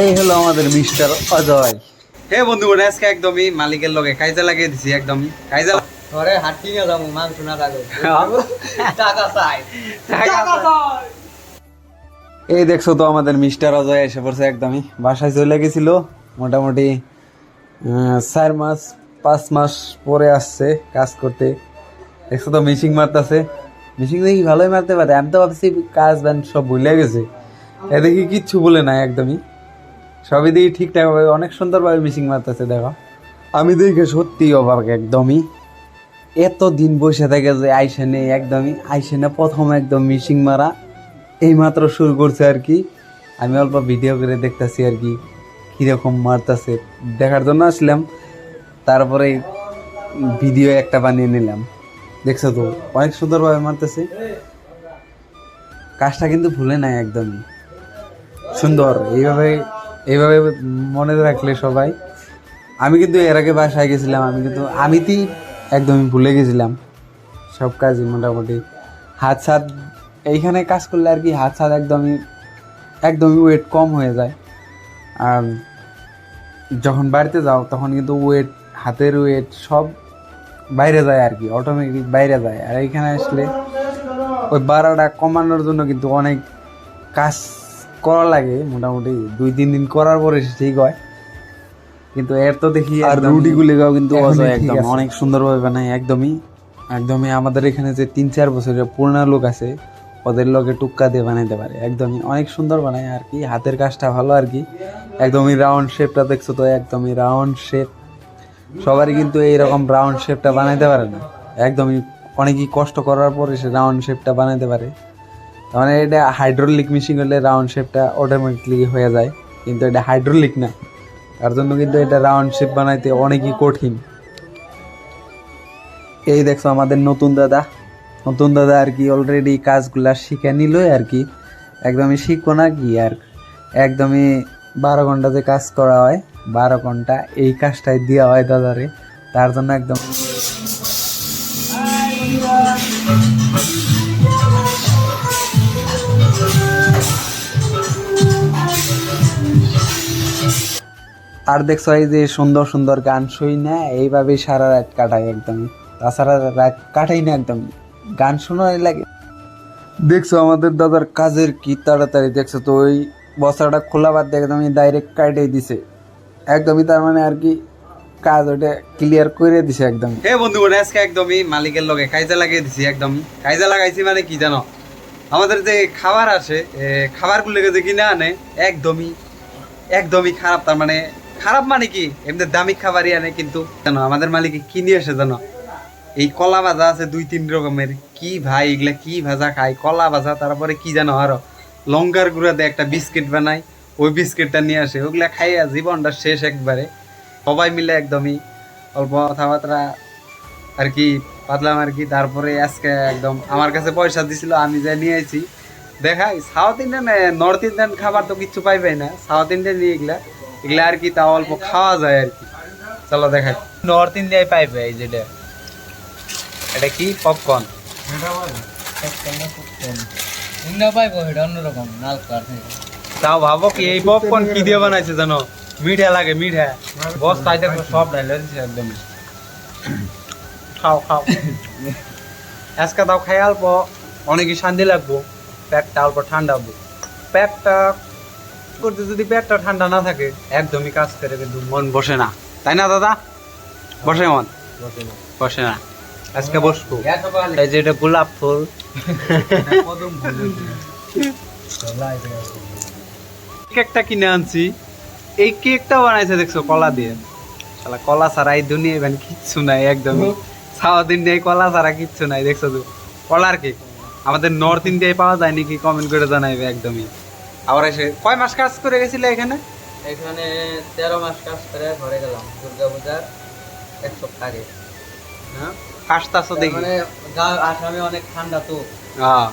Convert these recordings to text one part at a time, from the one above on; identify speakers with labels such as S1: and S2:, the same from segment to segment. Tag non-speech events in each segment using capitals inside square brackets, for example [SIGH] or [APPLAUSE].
S1: এই হলো আমাদের মিস্টার অজয়।
S2: হে বন্ধুগণ আজকে একদমই মালিকের লগে কাইজা লাগিয়ে দিছি একদমই। কাইজা
S3: ঘরে হাঁটি নিয়ে যাব মাংস না থাকো
S2: হ্যাঁ।
S3: টাকা চাই। টাকা চাই।
S1: এই দেখছ তো আমাদের মিস্টার অজয় এসে পড়ছে একদমই। বাসায় চলে গেছিল মোটামুটি আহ, চার মাস পাঁচ মাস পরে আসছে কাজ করতে। দেখছ তো মিশিং মারতেছে। মিশিং দেখি ভালোই মারতে পারে আমি তো ভাবছি কাজ ব্যান সব ভুলে গেছে। এ দেখি কিচ্ছু বলে নাই একদমই। সবই দেখি ঠিকঠাক ভাবে অনেক সুন্দরভাবে মিশিং মারতেছে, দেখো। আমি দেখে সত্যি অবাক একদমই। এত দিন বসে থাকে যে আইসে নেই একদমই, আইসে না প্রথম একদম মিশিং মারা এই মাত্র শুরু করছে আর কি। আমি অল্প ভিডিও করে দেখতেছি আর কি, কীরকম মারতেছে, দেখার জন্য আসলাম। তারপরে ভিডিও একটা বানিয়ে নিলাম। দেখছ তো, অনেক সুন্দরভাবে মারতেছে। কাজটা কিন্তু ভুলে নাই একদমই। সুন্দর, এইভাবে এইভাবে মনে রাখলে সবাই। আমি কিন্তু এর আগে বাসায় গেছিলাম, আমি কিন্তু আমিতেই একদমই ভুলে গেছিলাম। সব কাজই মোটামুটি। হাত ছাদ, এইখানে কাজ করলে আর কি হাত ছাদ একদমই একদমই ওয়েট কম হয়ে যায়। আর যখন বাড়িতে যাও, তখন কিন্তু ওয়েট হাতের ওয়েট সব বাইরে যায় আর কি অটোমেটিক বাইরে যায়। আর এইখানে আসলে ওই বাড়াটা কমানোর জন্য কিন্তু অনেক কাজ করা লাগে মোটামুটি দুই তিন দিন করার পরে ঠিক হয়। কিন্তু এর তো দেখি আর রুটি গুলিগাও কিন্তু একদম অনেক সুন্দরভাবে বানায় একদমই। একদমই আমাদের এখানে যে তিন চার বছরের পুরোনো লোক আছে ওদের লোকে টুক্কা দিয়ে বানাইতে পারে। একদমই অনেক সুন্দর বানায় আর কি হাতের কাজটা ভালো আর কি। একদমই রাউন্ড শেপটা দেখছ তো একদমই রাউন্ড শেপ সবারই কিন্তু এইরকম রাউন্ড শেপটা বানাইতে পারে না। একদমই অনেকই কষ্ট করার পরে সে রাউন্ড শেপটা বানাইতে পারে। মানে এটা হাইড্রোলিক মেশিন হলে রাউন্ড শেপটা অটোমেটিকলি হয়ে যায়। কিন্তু এটা হাইড্রোলিক না। তার জন্য কিন্তু এটা রাউন্ড শেপ বানাইতে অনেকই কঠিন। এই দেখছ আমাদের নতুন দাদা। নতুন দাদা আর কি অলরেডি কাজগুলা শিখে নিল আর কি। একদমই শিখব না কি আর। একদমই বারো ঘণ্টা যে কাজ করা হয়, বারো ঘণ্টা এই কাজটাই দেওয়া হয় দাদারে। তার জন্য একদম আর দেখছ এই যে সুন্দর সুন্দর গান শুই না এইভাবেই সারা রাত কাটাই একদমই তাছাড়া রাত কাটাই না একদম। গান শোনাই লাগে। দেখছ আমাদের দাদার কাজের কি তাড়াতাড়ি দেখছ তো ওই বস্তাটা খোলা বাদ দিয়ে একদমই ডাইরেক্ট কাটাই দিছে। একদমই তার মানে আর কি কাজ ওটা ক্লিয়ার করে দিছে একদম।
S2: হে বন্ধুগণ আজকে একদমই মালিকের লগে কাইজা লাগিয়ে দিছি একদম। কাইজা লাগাইছি মানে কি জানো? আমাদের যে খাবার আসে এ, খাবারগুলো যে কিনে আনে একদমই একদমই খারাপ তার মানে খারাপ মানে কি? এমনি দামি খাবারই আনে কিন্তু। জানো, আমাদের মালিক কি নিয়ে আসে জানো? এই কলা ভাজা আছে দুই, তিন রকমের। কি ভাই, এগুলা কি ভাজা খায়? কলা ভাজা, তারপরে কি জানো আরও? লঙ্কার গুঁড়া দিয়ে একটা বিস্কিট বানায়। ওই বিস্কিটটা নিয়ে আসে। ওগুলা খাইয়া জীবনটা শেষ একবারে। সবাই মিলে একদমই অল্প কথাবার্তা আর কি, পাতলাম আর কি। তারপরে আজকে একদম আমার কাছে পয়সা দিছিল, আমি যা নিয়ে আইছি। দেখাই, সাউথ ইন্ডিয়ান, নর্থ ইন্ডিয়ান খাবার তো কিচ্ছু পাইবে না। সাউথ ইন্ডিয়ান নিয়ে এগুলা। এগুলা আর কি তা অল্প খাওয়া যায় আর কি। চলো দেখাই। নর্থ ইন্ডিয়ায় পাইবে এই যেটা। এটা কি? পপকর্ন তাও ভাবো কি এই পপকর্ন কি দিয়ে বানাইছে জানো? মিঠা লাগে মিঠা। বস্তায় দেখো সব দিছে একদম। খাও খাও। আজকে দাও খাই অল্প অনেকই শান্তি লাগবো। পেটটা অল্প ঠান্ডা হব। পেটটা করতে যদি পেটটা ঠান্ডা না থাকে একদমই কাজ করে কিন্তু। মন বসে না। তাই না দাদা? বসে মন? বসে না। আজকে বসবো। এই যে এটা গোলাপ ফুল। কেকটা কিনে আনছি। এই কেকটা বানাইছে দেখছ কলা দিয়ে। শালা কলা ছাড়া এই দুনিয়া মানে কিচ্ছু নাই একদম সাউথ ইন্ডিয়ায় কলা ছাড়া কিচ্ছু নাই দেখছ তো। কলার কেক। আমাদের নর্থ ইন্ডিয়ায় পাওয়া যায় নাকি কমেন্ট করে জানাইবে একদমই। আবার এসে কয় মাস কাজ করে গেছিলে এখানে?
S3: এখানে তেরো মাস কাজ করে ঘরে গেলাম দুর্গা পূজার এক সপ্তাহ আগে।
S2: হ্যাঁ? দেখি।
S3: মানে আসামে অনেক ঠান্ডা তো।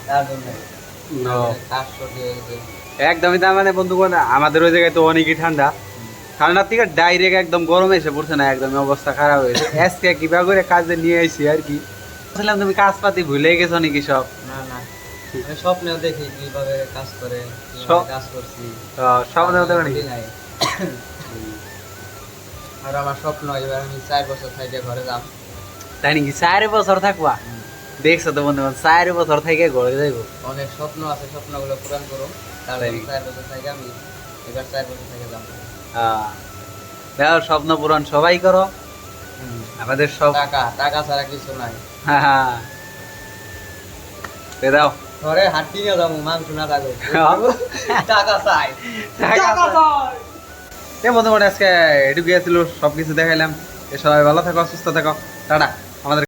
S3: তার জন্য। গেছে।
S2: একদমই তার মানে বন্ধুগণ আমাদের ওই জায়গায় তো অনেকই ঠান্ডা। ঠান্ডার থেকে ডাইরেক্ট একদম গরম এসে পড়ছে না একদম অবস্থা খারাপ হয়েছে। [LAUGHS] আজকে কিবা করে কাজে নিয়ে আইছি আর কি। বলছিলাম তুমি কাজ পাতি ভুলে গেছো নাকি সব?
S3: না না। স্বপ্নেও দেখি কীভাবে কাজ করে কাজ করছি।
S1: স্বপ্ন দেখতে পারি
S3: নাই। [COUGHS] আর আমার স্বপ্ন এবার আমি চার বছর থেকে ঘরে যাব
S1: তাই নাকি? চার বছর থাকবা? দেখছ তো বন্ধু চার বছর থেকে ঘরে যাইবো।
S3: অনেক স্বপ্ন আছে স্বপ্নগুলো পূরণ করো।
S1: নাকি?
S3: চার বছর থেকে আমি এবার চার বছর থেকে যাব
S1: হ্যাঁ দেখো স্বপ্ন পূরণ সবাই করো। আমাদের সব
S3: টাকা টাকা ছাড়া কিছু নাই।
S1: হ্যাঁ হ্যাঁ। দাও।
S3: ঘরে হাঁটি নিয়ে যাব মাংস না থাকো। টাকা চাই।
S1: টাকা চাই। এ বন্ধু মানে আজকে এটুকু ছিল সব কিছু দেখাইলাম। এ সবাই ভালো থাকো সুস্থ থাকো। টাটা।